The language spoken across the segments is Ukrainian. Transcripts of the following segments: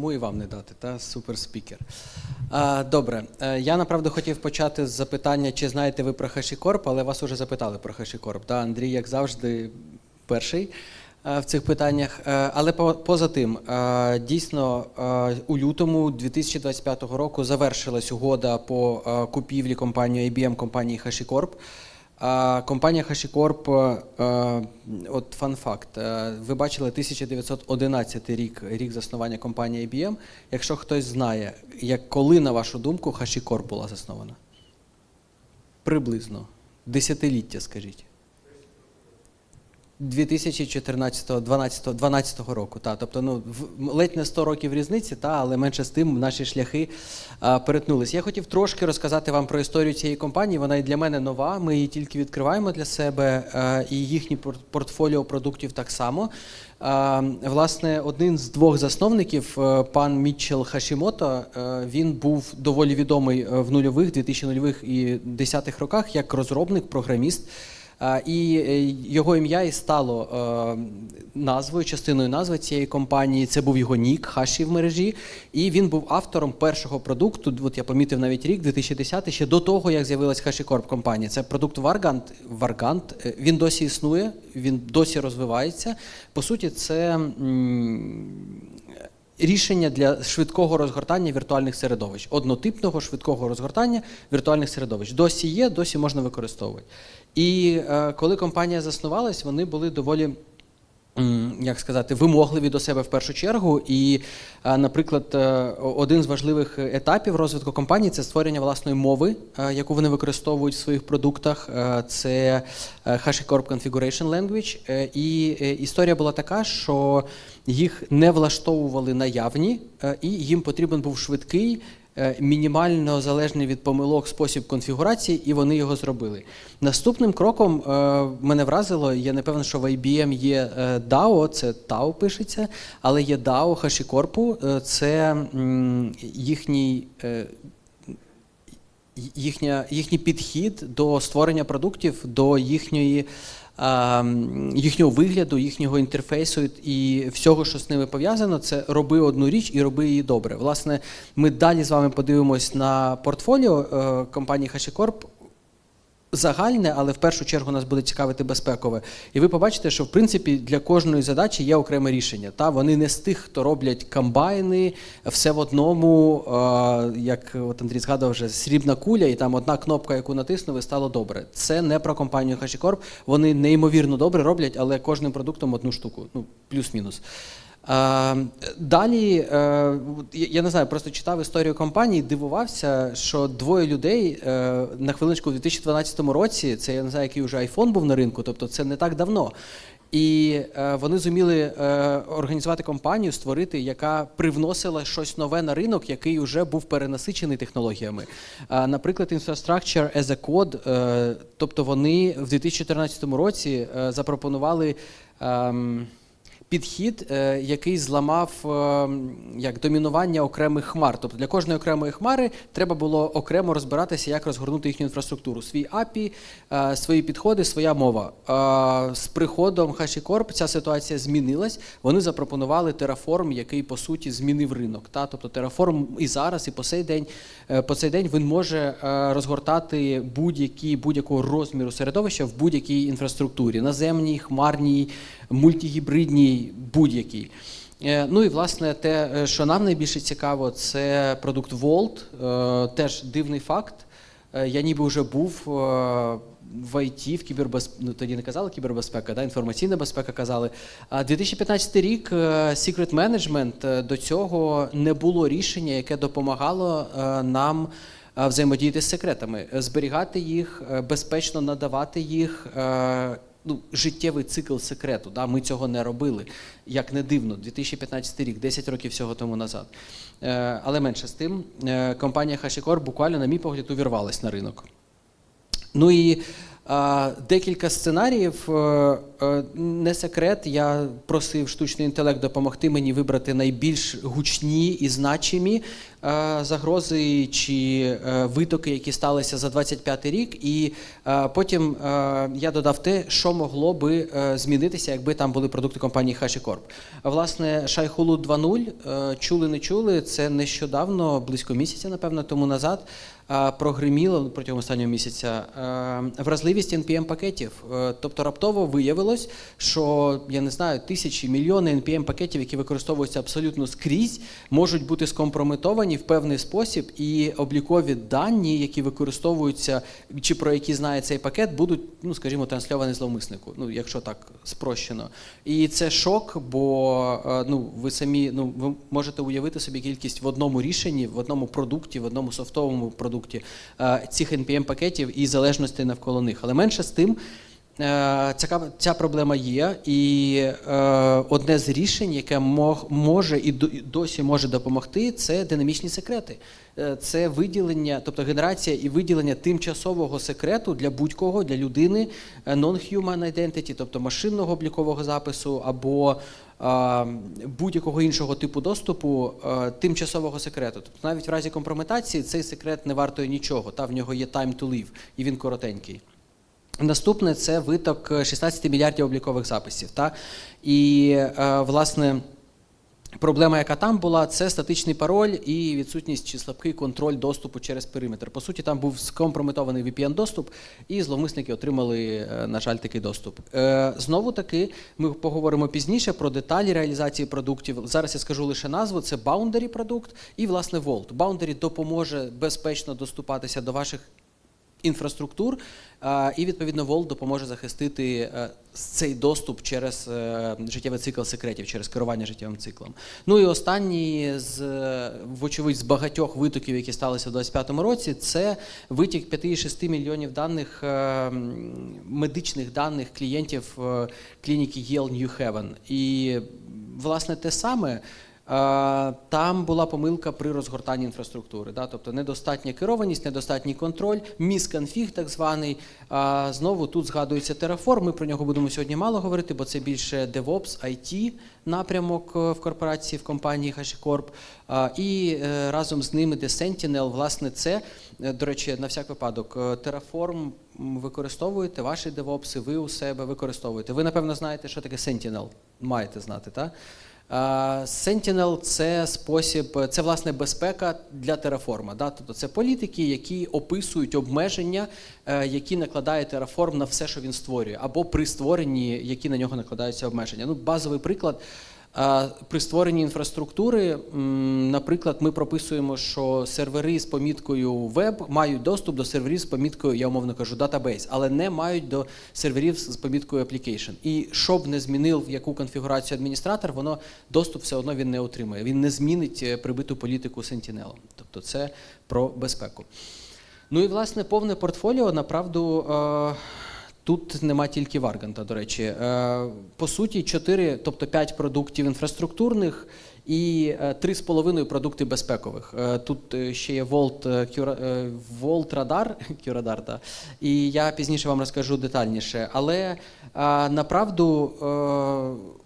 Тому і вам не дати, та суперспікер. Добре, Е, я направду хотів почати з запитання, чи знаєте ви про HashiCorp, але вас уже запитали про HashiCorp. Та, Андрій, як завжди, перший е, в цих питаннях. Е, Але по- поза тим, дійсно, у лютому 2025 року завершилась угода по купівлі компанії IBM компанії HashiCorp. А компанія HashiCorp, е, от фан факт, е, ви бачили 1911 рік, рік заснування компанії IBM. Якщо хтось знає, як коли, на вашу думку, HashiCorp була заснована? Приблизно. Десятиліття, скажіть. 2014 12 12 року, та тобто ну ледь не 100 років різниці, та але менше з тим наші шляхи а, перетнулись. Я хотів трошки розказати вам про історію цієї компанії. Вона і для мене нова. Ми її тільки відкриваємо для себе, е, і їхній пор- портфоліо продуктів так само. А, Власне, один з двох засновників, е, пан Мітчел Хашімото, е, він був доволі відомий е, в нульових, 2000-х і 10-х роках як розробник, програміст. І е, його ім'я і стало е, назвою, частиною назви цієї компанії. Це був його нік Хаші в мережі. І він був автором першого продукту. От я помітив навіть рік, 2010, ще до того, як з'явилась HashiCorp компанія. Це продукт Vargant. Vargant. Е, Він досі існує, він досі розвивається. По суті, це. Рішення для швидкого розгортання віртуальних середовищ, однотипного швидкого розгортання віртуальних середовищ. Досі є, досі можна використовувати. І е, коли компанія заснувалась, вони були доволі. Як сказати, вимогливі до себе в першу чергу. І, е, наприклад, е, один з важливих етапів розвитку компанії це створення власної мови, е, яку вони використовують в своїх продуктах. Це HashiCorp Configuration Language. І історія була така, що їх не влаштовували наявні, і їм потрібен був швидкий, мінімально залежний від помилок спосіб конфігурації, і вони його зробили. Наступним кроком е, мене вразило, я не певен, що в IBM є е, DAO, це TAO пишеться, але є DAO HashiCorp, е, це їхній. е, Їхня, їхній підхід до створення продуктів, до їхньої, їхнього вигляду, їхнього інтерфейсу і всього, що з ними пов'язано, це роби одну річ і роби її добре. Власне, ми далі з вами подивимось на портфоліо е, компанії HashiCorp загальне, але в першу чергу нас буде цікавити безпекове. І ви побачите, що в принципі для кожної задачі є окреме рішення. Та вони не з тих, хто роблять комбайни, все в одному, як от Андрій згадував вже срібна куля, і там одна кнопка, яку натиснув, і стало добре. Це не про компанію HashiCorp. Вони неймовірно добре роблять, але кожним продуктом одну штуку, ну плюс-мінус. Е, Далі, е, я не знаю, просто читав історію компанії, дивувався, що двоє людей е, на хвилиночку в 2012 році, це я не знаю, який вже iPhone був на ринку, тобто це не так давно. І вони зуміли організувати компанію, створити, яка привносила щось нове на ринок, який вже був перенасичений технологіями. Наприклад, Infrastructure as a Code, тобто вони в 2014 році запропонували. Підхід, е, який зламав е, як домінування окремих хмар. Тобто для кожної окремої хмари треба було окремо розбиратися, як розгорнути їхню інфраструктуру. Свій API, е, свої підходи, своя мова. З приходом HashiCorp ця ситуація змінилась. Вони запропонували Terraform, який по суті змінив ринок. Та? Тобто Terraform і зараз, і по цей день, по цей день він може розгортати будь-які будь-якого розміру середовища в будь-якій інфраструктурі, наземній, хмарній, мультигібридній, будь-якій. Е, Ну і власне те, е, що нам найбільше цікаво, це продукт Volt. Е, Теж дивний факт. Я ніби вже був в IT, в кібербез... ну, тоді не казали кібербезпека, да? інформаційна безпека казали. А 2015 рік Secret Management до цього не було рішення, яке допомагало нам взаємодіяти з секретами, зберігати їх, безпечно надавати їх. Ну, життєвий цикл секрету. Да? Ми цього не робили. Як не дивно, 2015 рік, 10 років всього тому назад. Е, але менше з тим, е, компанія HashiCorp буквально, на мій погляд, увірвалась на ринок. Ну і е, декілька сценаріїв, Е, Не секрет, я просив штучний інтелект допомогти мені вибрати найбільш гучні і значимі е, загрози чи е, витоки, які сталися за 25 рік. І е, потім е, я додав те, що могло би е, змінитися, якби там були продукти компанії HashiCorp. Власне, Шайхулу 2.0, е, чули, не чули, це нещодавно, близько місяця, напевно, тому назад. е, Прогриміло протягом останнього місяця е, вразливість npm пакетів. Е, Тобто раптово виявилось, що я не знаю, тисячі, мільйони npm пакетів, які використовуються абсолютно скрізь, можуть бути скомпрометовані в певний спосіб, і облікові дані, які використовуються чи про які знає цей пакет, будуть, ну скажімо, трансльовані зловмиснику. Ну, якщо так спрощено. І це шок, бо е, ну ви самі ну ви можете уявити собі кількість в одному рішенні, в одному продукті, в одному софтовому продукті е, цих npm пакетів і залежностей навколо них. Але менше з тим. Е, Ця, ця проблема є, і е, одне з рішень, яке може і досі може допомогти, це динамічні секрети. Е, Це виділення, тобто генерація і виділення тимчасового секрету для будь-кого, для людини, non-human identity, тобто машинного облікового запису або будь-якого іншого типу доступу тимчасового секрету. Тобто навіть в разі компрометації цей секрет не вартує нічого, та в нього є time to live, і він коротенький. Наступне це виток е, 16 мільярдів облікових записів. Та? І, е, власне, проблема, яка там була, це статичний пароль і відсутність чи слабкий контроль доступу через периметр. По суті, там був скомпрометований VPN-доступ, і зловмисники отримали, е, на жаль, такий доступ. Е, Знову таки, ми поговоримо пізніше про деталі реалізації продуктів. Зараз я скажу лише назву: це Boundary продукт і, власне, Vault. Boundary допоможе безпечно доступатися до ваших інфраструктур, е, і відповідно Volt допоможе захистити е, цей доступ через е, життєвий цикл секретів, через керування життєвим циклом. Ну і останній з вочевидь з багатьох витоків, які сталися в 2025 році, це витік 5,6 мільйонів даних медичних даних клієнтів клініки Yale New Haven. І власне те саме. Е, Там була помилка при розгортанні інфраструктури, да? тобто недостатня керованість, недостатній контроль, місконфіг так званий. Е, Знову тут згадується Terraform, Ми про нього будемо сьогодні мало говорити, бо це більше DevOps, IT напрямок е, в корпорації, в компанії HashiCorp. І разом з ними де Sentinel, власне, це, до речі, на всяк випадок, Terraform використовуєте, ваші DevOps, ви у себе використовуєте. Ви, напевно, знаєте, що таке Sentinel. Маєте знати, так? Sentinel – це спосіб, це власне безпека для Terraform. Да? Тобто це політики, які описують обмеження, е, які накладає Terraform на все, що він створює, або при створенні, які на нього накладаються обмеження. Ну, базовий приклад. При створенні інфраструктури, наприклад, ми прописуємо, що сервери з поміткою веб мають доступ до серверів з поміткою, я умовно кажу, database, але не мають до серверів з поміткою application. І щоб не змінив яку конфігурацію адміністратор, воно доступ все одно він не отримує. Він не змінить е, прибиту політику Sentinel. Тобто це про безпеку. Ну і власне повне портфоліо, направду. Е- Тут нема тільки Варганта, до речі. Е, По суті, 4, тобто 5 продуктів інфраструктурних і е, 3,5 продукти безпекових. Е, Тут е, ще є е, Cura- е, Volt та, і я пізніше вам розкажу детальніше. Але е, направду е,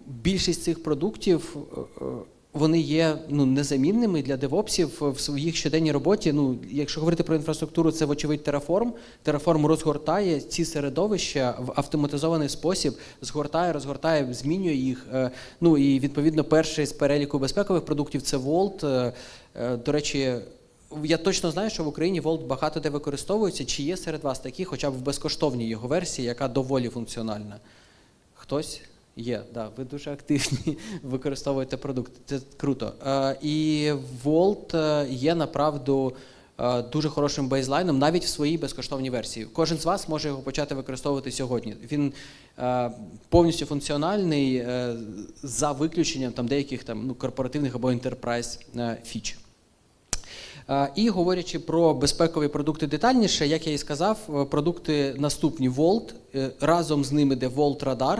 більшість цих продуктів. Вони є ну незамінними для девопсів в своїх щоденній роботі. Ну, якщо говорити про інфраструктуру, це вочевидь Terraform. Terraform розгортає ці середовища в автоматизований спосіб, згортає, розгортає, змінює їх. Е, Ну і відповідно перший з переліку безпекових продуктів це Volt. Е, е, До речі. Я точно знаю, що в Україні Volt багато де використовується. Чи є серед вас такі, хоча б в безкоштовній його версії, яка доволі функціональна? Хтось? Є, да, ви дуже активні, використовуєте продукт. Це круто. Е, і Volt е, є направду е, дуже хорошим бейзлайном, навіть в своїй безкоштовній версії. Кожен з вас може його почати використовувати сьогодні. Він е, повністю функціональний е, за виключенням там деяких там ну корпоративних або enterprise е, фіч. Е, І говорячи про безпекові продукти детальніше, як я і сказав, е, продукти наступні Volt, е, разом з ними йде Volt Radar,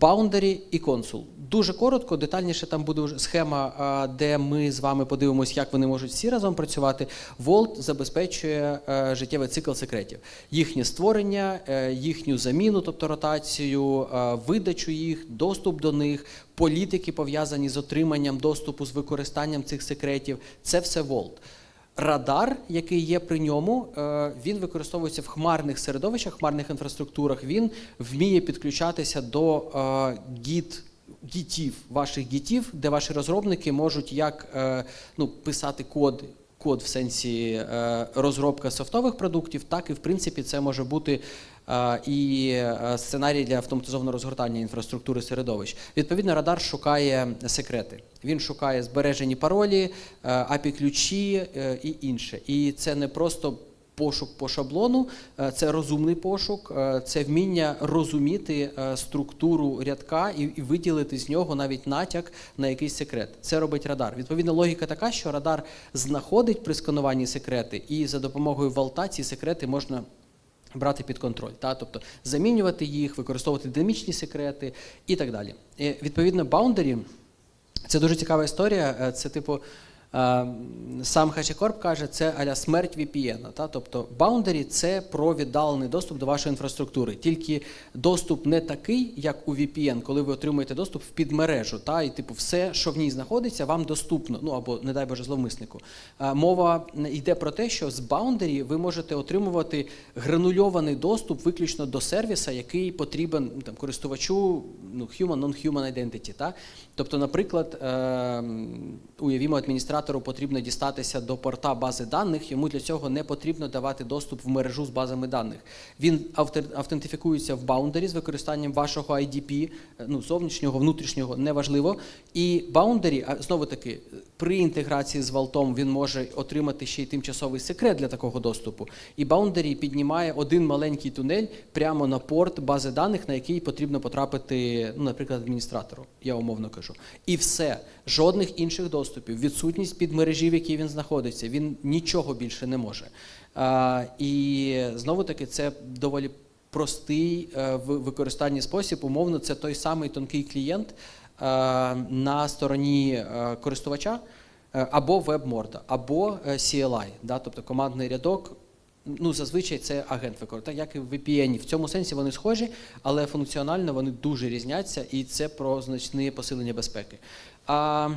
Boundary і Consul. Дуже коротко, детальніше там буде схема, де ми з вами подивимося, як вони можуть всі разом працювати. Volt забезпечує життєвий цикл секретів, їхнє створення, їхню заміну, тобто ротацію, видачу їх, доступ до них, політики пов'язані з отриманням доступу з використанням цих секретів. Це все Volt. Радар, який є при ньому, е, він використовується в хмарних середовищах, хмарних інфраструктурах. Він вміє підключатися до е, гіт. Гітів, ваших гітів, де ваші розробники можуть як е, ну, писати код, код в сенсі розробка софтових продуктів, так і в принципі це може бути і е, сценарій для автоматизованого розгортання інфраструктури середовищ. Відповідно, радар шукає секрети. Він шукає збережені паролі, е, API-ключі е, і інше. І це не просто пошук по шаблону, це розумний пошук, це вміння розуміти структуру рядка і, виділити з нього навіть натяк на якийсь секрет. Це робить радар. Відповідно, логіка така, що радар знаходить при скануванні секрети, і за допомогою валта ці секрети можна. Брати під контроль, та тобто замінювати їх, використовувати динамічні секрети і так далі. І, відповідно, баундері – це дуже цікава історія. Е, Це типу. Сам HashiCorp каже, це аля смерть VPN. Та? Тобто Boundary – це про віддалений доступ до вашої інфраструктури. Тільки доступ не такий, як у VPN, коли ви отримуєте доступ в підмережу. Та? І типу, все, що в ній знаходиться, вам доступно. Ну або, не дай Боже, зловмиснику. Мова йде про те, що з Boundary ви можете отримувати гранульований доступ виключно до сервіса, який потрібен ну, там, користувачу ну, human, non-human identity. Та? Тобто, наприклад, е, уявімо, адміністратору потрібно дістатися до порта бази даних, йому для цього не потрібно давати доступ в мережу з базами даних. Він автентифікується в Boundary з використанням вашого IDP, е, ну, зовнішнього, внутрішнього, неважливо. І а знову таки, при інтеграції з Vault він може отримати ще й тимчасовий секрет для такого доступу. І Boundary піднімає один маленький тунель прямо на порт бази даних, на який потрібно потрапити, ну, наприклад, адміністратору, я умовно кажу. І все, жодних інших доступів, відсутність підмережі, в якій він знаходиться, він нічого більше не може. І знову таки, це доволі простий е, в використанні спосіб. Умовно, це той самий тонкий клієнт е, на стороні е, користувача або веб-морда, або CLI, да, тобто командний рядок. Ну, зазвичай це агент використовує, так як і в VPN. В цьому сенсі вони схожі, але функціонально вони дуже різняться, і це про значне посилення безпеки. А,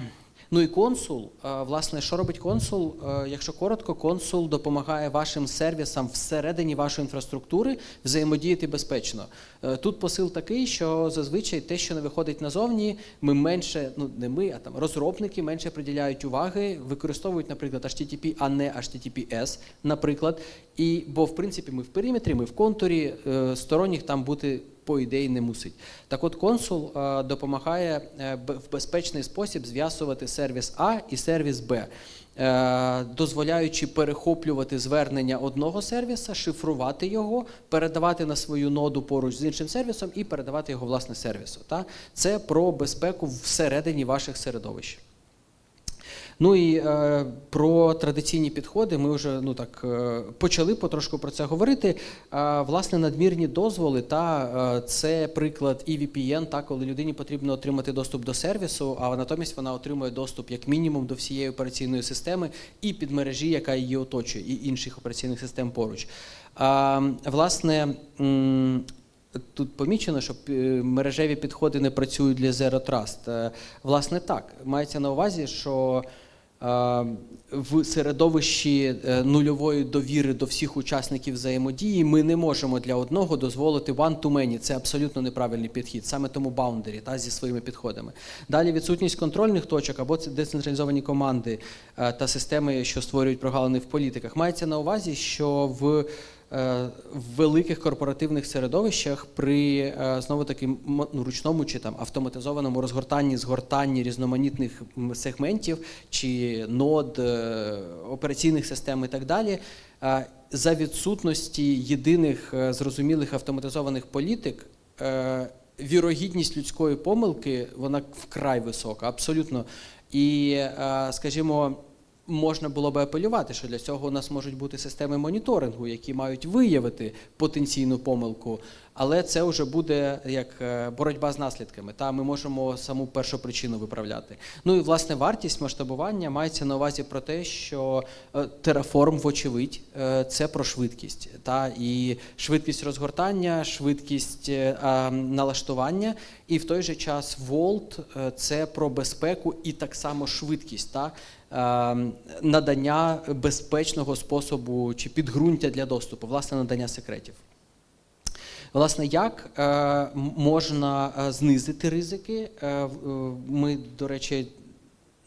ну і консул, власне, що робить консул? Якщо коротко, консул допомагає вашим сервісам всередині вашої інфраструктури взаємодіяти безпечно. Е, Тут посил такий, що зазвичай те, що не виходить назовні, ми менше, ну не ми, а там розробники менше приділяють уваги, використовують, наприклад, HTTP, а не HTTPS, наприклад. І бо в принципі ми в периметрі, ми в контурі, е, сторонніх там бути по ідеї не мусить. Так от консул е, допомагає е, в безпечний спосіб зв'язувати сервіс А і сервіс Б. е, Дозволяючи перехоплювати звернення одного сервіса, шифрувати його, передавати на свою ноду поруч з іншим сервісом і передавати його власне сервісу. Це про безпеку всередині ваших середовищ. Ну і е, про традиційні підходи ми вже ну так е, почали потрошку про це говорити. Е, власне, надмірні дозволи, та е, це приклад і VPN, та коли людині потрібно отримати доступ до сервісу, а натомість вона отримує доступ як мінімум до всієї операційної системи і підмережі, яка її оточує, і інших операційних систем поруч. Е, власне. Тут помічено, що е, мережеві підходи не працюють для Zero Trust. Е, Власне, так. Мається на увазі, що в середовищі е, нульової довіри до всіх учасників взаємодії ми не можемо для одного дозволити one-to-many. Це абсолютно неправильний підхід, саме тому баундері та, зі своїми підходами. Далі відсутність контрольних точок або це децентралізовані команди е, та системи, що створюють прогалини в політиках. Мається на увазі, що в в великих корпоративних середовищах при е, знову таки ну, ручному чи там автоматизованому розгортанні, згортанні різноманітних сегментів чи нод е, операційних систем і так далі. е, За відсутності єдиних е, зрозумілих автоматизованих політик, е, вірогідність людської помилки вона вкрай висока, абсолютно. І, е, скажімо, можна було би апелювати, що для цього у нас можуть бути системи моніторингу, які мають виявити потенційну помилку. Але це вже буде як е, боротьба з наслідками. Та ми можемо саму першу причину виправляти. Ну і власне вартість масштабування мається на увазі про те, що е, Terraform, вочевидь, е, це про швидкість. Та і швидкість розгортання, швидкість е, налаштування, і в той же час е, це про безпеку і так само швидкість. Та е, надання безпечного способу чи підґрунтя для доступу, власне, надання секретів. Власне, як е, можна е, знизити ризики? Е, ми, до речі,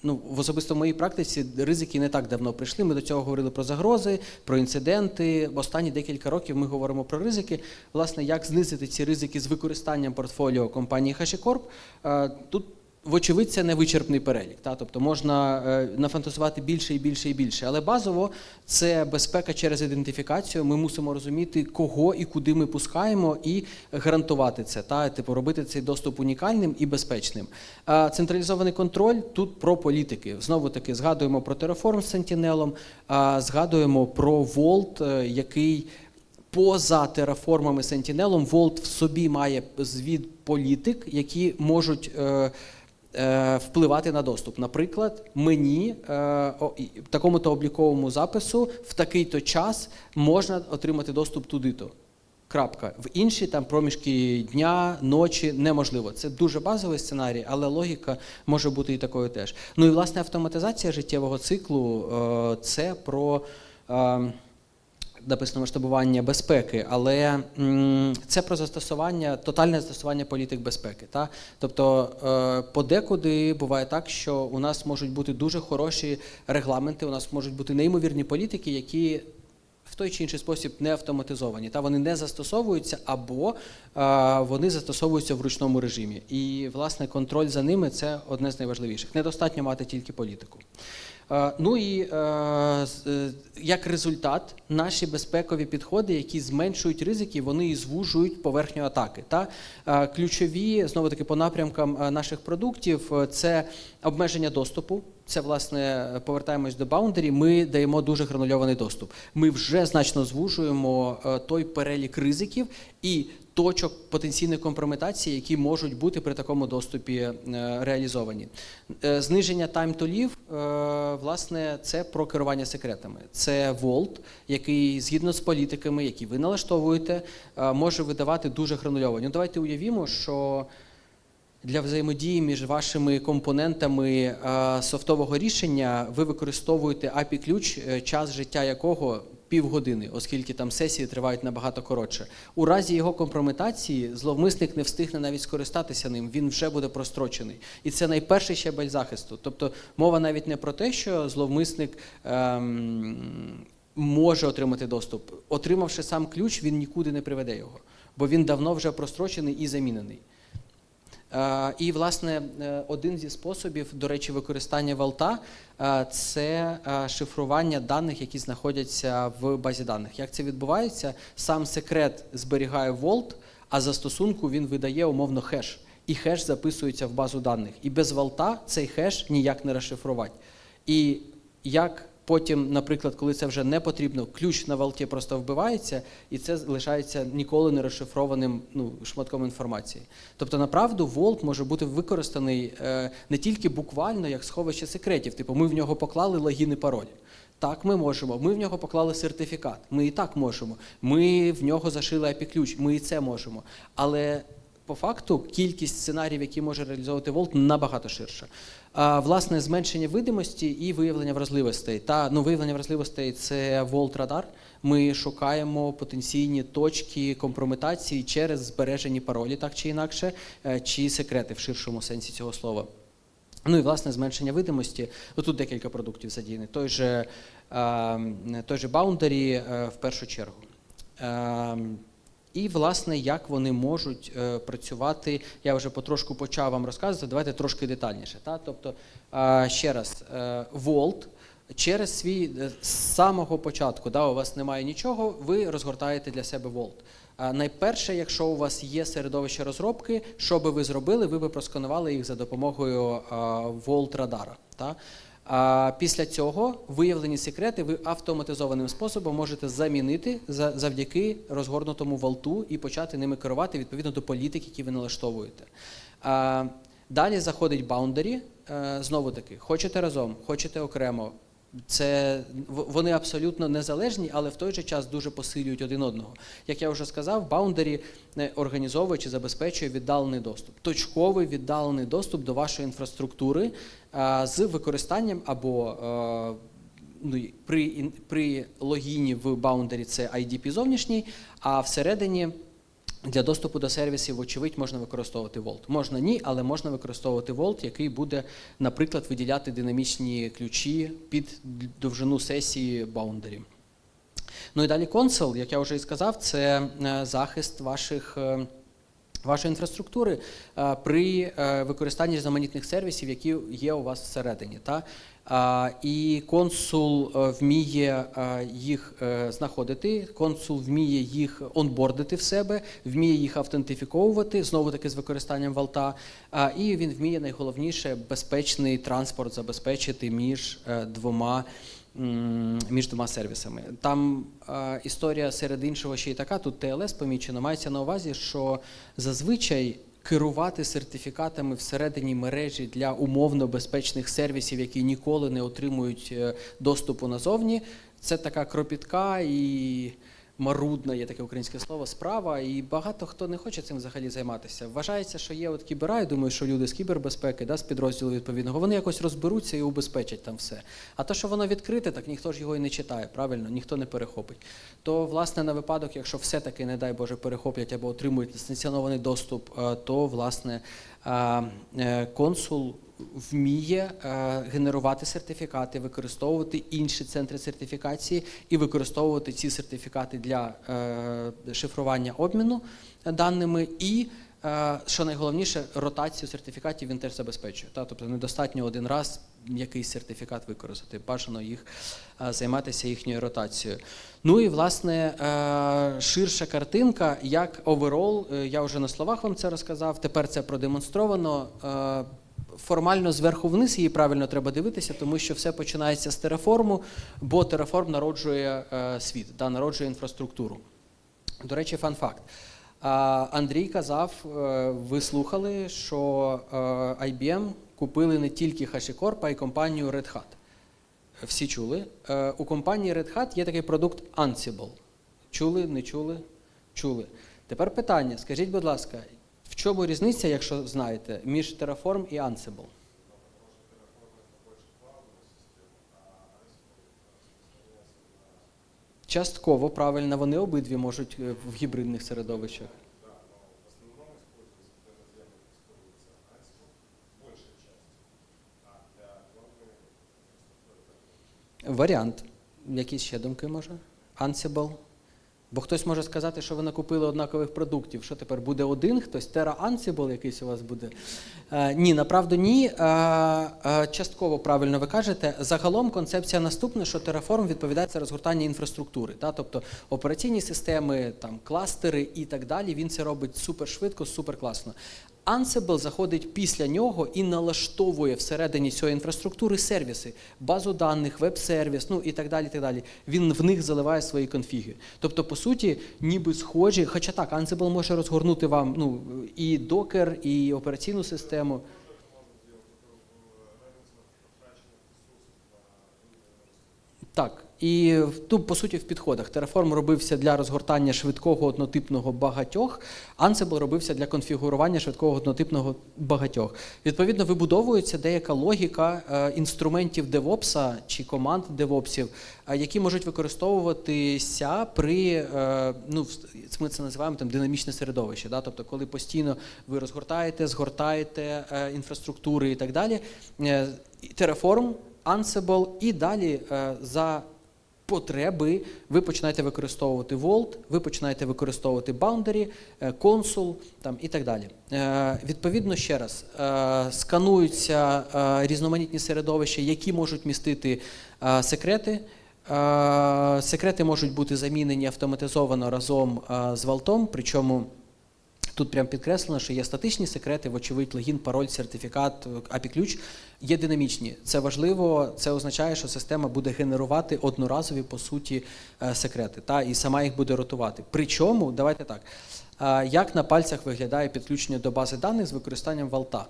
ну, в особисто моїй практиці ризики не так давно прийшли. Ми до цього говорили про загрози, про інциденти. Останні декілька років ми говоримо про ризики. Власне, як знизити ці ризики з використанням портфоліо компанії HashiCorp? Тут Вочевидь, це не вичерпний перелік. Та? Тобто можна е, нафантазувати більше і більше і більше. Але базово це безпека через ідентифікацію. Ми мусимо розуміти, кого і куди ми пускаємо, і гарантувати це. Та? Типу, робити цей доступ унікальним і безпечним. Централізований контроль тут про політики. Знову таки згадуємо про Terraform з а згадуємо про Volt, е, який. Поза тераформами Sentinel, Volt в собі має звід політик, які можуть е, впливати на доступ. Наприклад, мені е, о, і- такому-то обліковому запису в такий-то час можна отримати доступ туди-то. Крапка. В інші там проміжки дня, ночі неможливо. Це дуже базовий сценарій, але логіка може бути і такою теж. Ну і власне автоматизація життєвого циклу е, це про. Написано масштабування безпеки, але це про застосування, тотальне застосування політик безпеки. Та? Тобто е, подекуди буває так, що у нас можуть бути дуже хороші регламенти, у нас можуть бути неймовірні політики, які в той чи інший спосіб не автоматизовані, та вони не застосовуються або е, вони застосовуються в ручному режимі. І власне контроль за ними це одне з найважливіших. Недостатньо мати тільки політику. Е, Ну і е, е, як результат, наші безпекові підходи, які зменшують ризики, вони і звужують поверхню атаки. Та ключові знову таки по напрямкам наших продуктів це обмеження доступу. Це власне повертаємось до баундері. Ми даємо дуже гранульований доступ. Ми вже значно звужуємо е, той перелік ризиків і точок потенційної компрометації, які можуть бути при такому доступі е, реалізовані. Е, Зниження time to власне, це про керування секретами. Це Volt, який згідно з політиками, які ви налаштовуєте, може видавати дуже гранульовані. Ну, давайте уявімо, що для взаємодії між вашими компонентами е, софтового рішення ви використовуєте API-ключ, е, час життя якого півгодини, оскільки там сесії тривають набагато коротше. У разі його компрометації зловмисник не встигне навіть скористатися ним, він вже буде прострочений. І це найперший щебель захисту. Тобто мова навіть не про те, що зловмисник. Ем, Може отримати доступ. Отримавши сам ключ, він нікуди не приведе його, бо він давно вже прострочений і замінений. Е, І, власне, е, один зі способів, до речі, використання валта е, це шифрування даних, які знаходяться в базі даних. Як це відбувається? Сам секрет зберігає волт, а застосунку він видає умовно хеш. І хеш записується в базу даних. І без валта цей хеш ніяк не розшифрувати. І як потім, наприклад, коли це вже не потрібно, ключ на валті просто вбивається, і це лишається ніколи не розшифрованим ну, шматком інформації. Тобто, направду, Волт може бути використаний е, не тільки буквально як сховище секретів, типу ми в нього поклали логін і пароль. Так, ми можемо. Ми в нього поклали сертифікат. Ми і так можемо. Ми в нього зашили API-ключ. Ми і це можемо. Але по факту кількість сценаріїв, які може реалізовувати Волт, набагато ширша. А, власне, зменшення видимості і виявлення вразливостей. Та ну, виявлення вразливостей це Волт Радар. Ми шукаємо потенційні точки компрометації через збережені паролі, так чи інакше, е, чи секрети в ширшому сенсі цього слова. Ну і власне зменшення видимості. Ну, тут декілька продуктів задіяні. Той же, е, той же Boundary е, в першу чергу. І, власне, як вони можуть е, працювати, я вже потрошку почав вам розказувати, давайте трошки детальніше. Та? Тобто, ще раз, е, Volt через свій е, з самого початку, да, у вас немає нічого, ви розгортаєте для себе. А Найперше, якщо у вас є середовище розробки, що би ви зробили, ви би просканували їх за допомогою Volt радара. Та? А після цього виявлені секрети ви автоматизованим способом можете замінити за- завдяки розгорнутому валту і почати ними керувати відповідно до політик, які ви налаштовуєте. Далі заходить Boundary. Е, Знову таки, хочете разом, хочете окремо. Це вони абсолютно незалежні, але в той же час дуже посилюють один одного. Як я вже сказав, Boundary е, організовує чи забезпечує віддалений доступ, точковий віддалений доступ до вашої інфраструктури а, з використанням або е, ну, при, при логіні в Boundary це IDP зовнішній, а всередині для доступу до сервісів, вочевидь, можна використовувати Vault. Можна ні, але можна використовувати Vault, який буде, наприклад, виділяти динамічні ключі під довжину сесії Boundary. Ну і далі консол, як я вже і сказав, це е, захист ваших. е, Вашої інфраструктури е, при використанні різноманітних сервісів, які є у вас всередині. Та? І консул е, вміє е, їх е, знаходити, консул вміє їх онбордити в себе, вміє їх автентифіковувати, знову таки з використанням валта. І він вміє найголовніше безпечний транспорт забезпечити між двома. Між двома сервісами. Там е, історія серед іншого ще й така, тут ТЛС помічено, мається на увазі, що зазвичай керувати сертифікатами всередині мережі для умовно безпечних сервісів, які ніколи не отримують е, доступу назовні, це така кропітка і марудна, є таке українське слово, справа, і багато хто не хоче цим взагалі займатися. Вважається, що є от кібера, я думаю, що люди з кібербезпеки, да, з підрозділу відповідного, вони якось розберуться і убезпечать там все. А то, що воно відкрите, так ніхто ж його і не читає, правильно, ніхто не перехопить. То, власне, на випадок, якщо все-таки, не дай Боже, перехоплять або отримують несанкціонований доступ, е, то власне е, е, консул вміє е, генерувати сертифікати, використовувати інші центри сертифікації і використовувати ці сертифікати для е, шифрування обміну даними і. е, Що найголовніше, ротацію сертифікатів він теж забезпечує. Та? Тобто недостатньо один раз якийсь сертифікат використати, бажано їх займатися їхньою ротацією. Ну і власне ширша картинка, як оверол, я вже на словах вам це розказав. Тепер це продемонстровано. Формально зверху вниз її правильно треба дивитися, тому що все починається з тереформу, бо тереформ народжує е, світ, да, народжує інфраструктуру. До речі, фан-факт. Андрій казав, е, ви слухали, що е, IBM купили не тільки HashiCorp, а й компанію Red Hat. Всі чули. У компанії Red Hat є такий продукт Ansible. Чули, не чули? Чули. Тепер питання: скажіть, будь ласка, в чому різниця, якщо знаєте, між Terraform і Ansible? Частково правильно, вони обидві можуть е, в гібридних середовищах. Варіант. Якісь ще думки може? Ansible? Бо хтось може сказати, що ви накупили однакових продуктів. Що тепер буде один, хтось Terra Ansible якийсь у вас буде. Е, ні, направду ні. Е, е, частково правильно ви кажете. Загалом концепція наступна, що Terraform відповідає за розгортання інфраструктури. Та? Тобто операційні системи, там, кластери і так далі. Він це робить супер швидко, супер класно. Ansible заходить після нього і налаштовує всередині цієї інфраструктури сервіси, базу даних, веб-сервіс, ну і так далі. так далі. Він в них заливає свої конфіги. Тобто, по суті, ніби схожі, хоча так, Ansible може розгорнути вам ну, і докер, і операційну систему. Так, і тут, по суті, в підходах. Terraform робився для розгортання швидкого однотипного багатьох, Ansible робився для конфігурування швидкого однотипного багатьох. Відповідно, вибудовується деяка логіка е, інструментів DevOps чи команд DevOps, е, які можуть використовуватися при, е, ну, ми це називаємо там динамічне середовище. Да? Тобто, коли постійно ви розгортаєте, згортаєте інфраструктури і так далі. Terraform Ansible і далі за потреби ви починаєте використовувати Vault, ви починаєте використовувати Boundary, е, Consul там, і так далі. Е, Відповідно, ще раз, е, скануються різноманітні середовища, які можуть містити секрети. Секрети можуть бути замінені автоматизовано разом з Vault, причому Тут прям підкреслено, що є статичні секрети, вочевидь, логін, пароль, сертифікат, API-ключ. Є динамічні. Це важливо. Це означає, що система буде генерувати одноразові по суті е, секрети, та і сама їх буде ротувати. Причому, давайте так. Як на пальцях виглядає підключення до бази даних з використанням валта?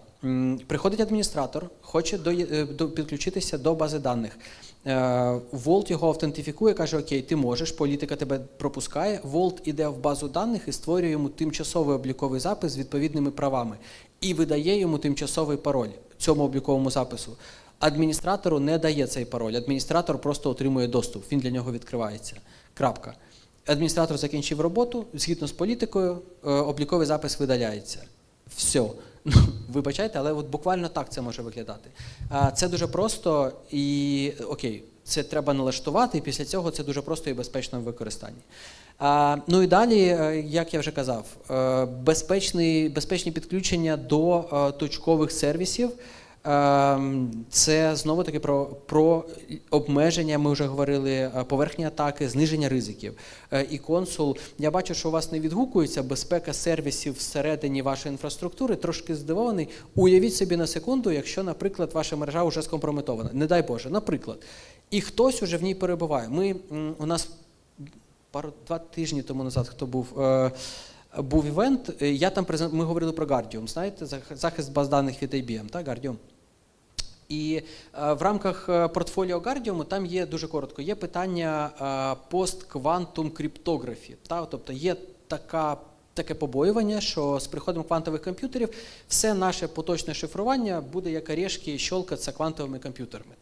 Приходить адміністратор, хоче е, до, підключитися до бази даних. Е, Волт його автентифікує, каже: Окей, ти можеш, політика тебе пропускає. Волт іде в базу даних і створює йому тимчасовий обліковий запис з відповідними правами і видає йому тимчасовий пароль цьому обліковому запису. Адміністратору не дає цей пароль. Адміністратор просто отримує доступ. Він для нього відкривається. Крапка. Адміністратор закінчив роботу, згідно з політикою, е, обліковий запис видаляється. Все. Ну, вибачайте, але от буквально так це може виглядати. Це дуже просто і окей, це треба налаштувати, і після цього це дуже просто і безпечно в використанні. Ну і далі, е, як я вже казав, е, безпечні підключення до точкових сервісів. Ем, Це знову таки про, про обмеження. Ми вже говорили е, поверхні атаки, зниження ризиків. Е, І консул, я бачу, що у вас не відгукується безпека сервісів всередині вашої інфраструктури. Трошки здивований. Уявіть собі на секунду, якщо, наприклад, ваша мережа вже скомпрометована. Не дай Боже, наприклад, і хтось уже в ній перебуває. Ми у нас пару два тижні тому назад, хто був. е, був івент, я там презент... ми говорили про Guardium, знаєте, зах- захист баз даних від IBM, так, Guardium. І е, в рамках е, портфоліо Guardium там є дуже коротко, є питання е, постквантум криптографі. Тобто є така, таке побоювання, що з приходом квантових комп'ютерів все наше поточне шифрування буде як орешки щолкатися квантовими комп'ютерами.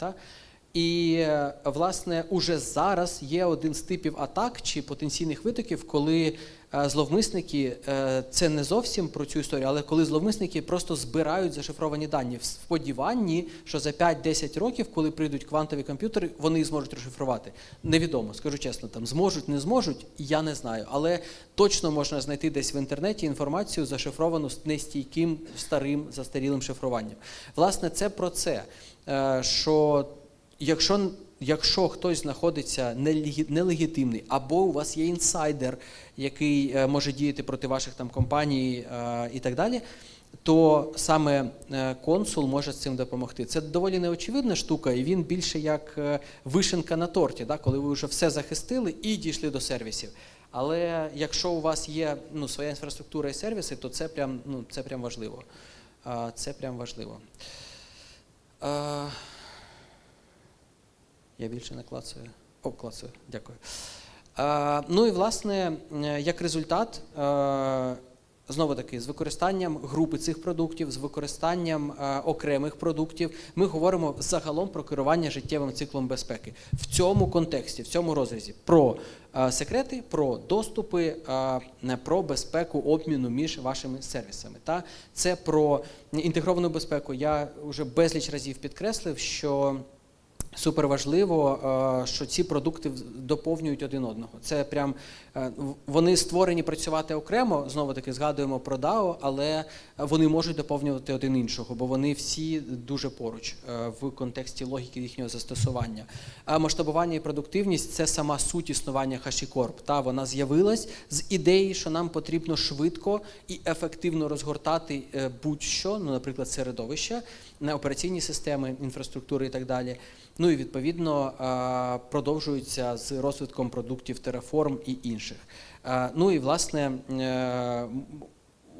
І е, власне уже зараз є один з типів атак чи потенційних витоків, коли е, зловмисники е, це не зовсім про цю історію, але коли зловмисники просто збирають зашифровані дані в сподіванні, що за 5-10 років, коли прийдуть квантові комп'ютери, вони зможуть розшифрувати. Невідомо, скажу чесно, там зможуть, не зможуть, я не знаю. Але точно можна знайти десь в інтернеті інформацію зашифровану з нестійким старим застарілим шифруванням. Власне, це про це, що якщо, якщо хтось знаходиться нелегітимний, або у вас є інсайдер, який е, може діяти проти ваших там компаній е, і так далі, то саме е, консул може з цим допомогти. Це доволі неочевидна штука, і він більше як вишенка на торті, да, коли ви вже все захистили і дійшли до сервісів. Але якщо у вас є ну, своя інфраструктура і сервіси, то це прям, ну, це прям важливо. Це прям важливо. Я більше не клацаю. О, клацаю, дякую. Е, ну і власне, е, як результат, е, знову таки, з використанням групи цих продуктів, з використанням е, окремих продуктів, ми говоримо загалом про керування життєвим циклом безпеки в цьому контексті, в цьому розрізі про е, секрети, про доступи, е, про безпеку обміну між вашими сервісами. Та це про інтегровану безпеку. Я вже безліч разів підкреслив, що. Супер важливо, е, що ці продукти доповнюють один одного. Це прям е, вони створені працювати окремо. Знову таки згадуємо про DAO, але вони можуть доповнювати один іншого, бо вони всі дуже поруч е, в контексті логіки їхнього застосування. А масштабування і продуктивність це сама суть існування HashiCorp. Та вона з'явилась з ідеї, що нам потрібно швидко і ефективно розгортати будь-що, ну, наприклад, середовища, на операційні системи, інфраструктури і так далі. Ну і відповідно а, продовжується з розвитком продуктів Terraform і інших. Ну і власне е,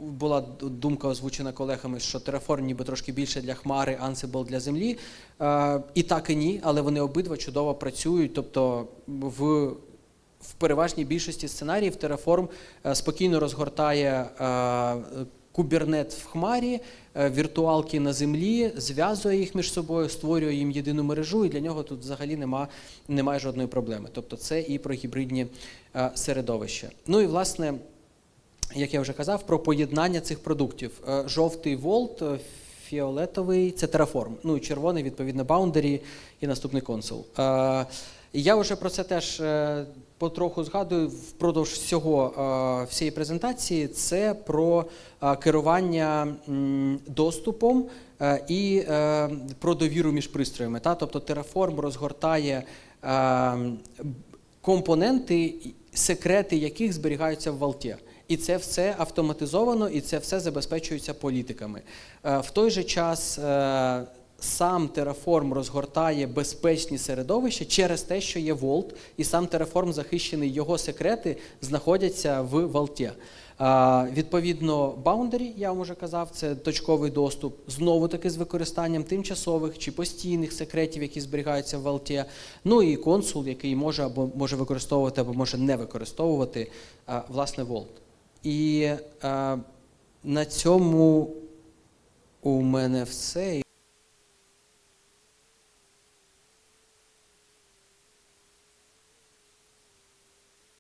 була думка озвучена колегами, що Terraform ніби трошки більше для хмари, Ansible для землі. Е, І так і ні, але вони обидва чудово працюють. Тобто в в переважній більшості сценаріїв Terraform е, спокійно розгортає кубернет в хмарі, е, віртуалки на землі, зв'язує їх між собою, створює їм єдину мережу, і для нього тут взагалі нема, немає жодної проблеми. Тобто це і про гібридні е, середовища. Ну і власне, як я вже казав, про поєднання цих продуктів. Е, Жовтий волт, фіолетовий це Terraform, ну і червоний, відповідно, Boundary і наступний консул. Я вже про це теж потроху згадую впродовж всього е, всієї презентації. Це про е, керування доступом е, і про довіру між пристроями. Тобто Terraform розгортає компоненти, секрети яких зберігаються в валті. І це все автоматизовано, і це все забезпечується політиками. В той же час сам Terraform розгортає безпечні середовища через те, що є Vault, і сам Terraform захищений, його секрети знаходяться в Vault. Відповідно, Boundary, я вам вже казав, це точковий доступ, знову таки з використанням тимчасових чи постійних секретів, які зберігаються в Vault. Ну і консул, який може або може використовувати, або може не використовувати власне Vault. І на цьому у мене все.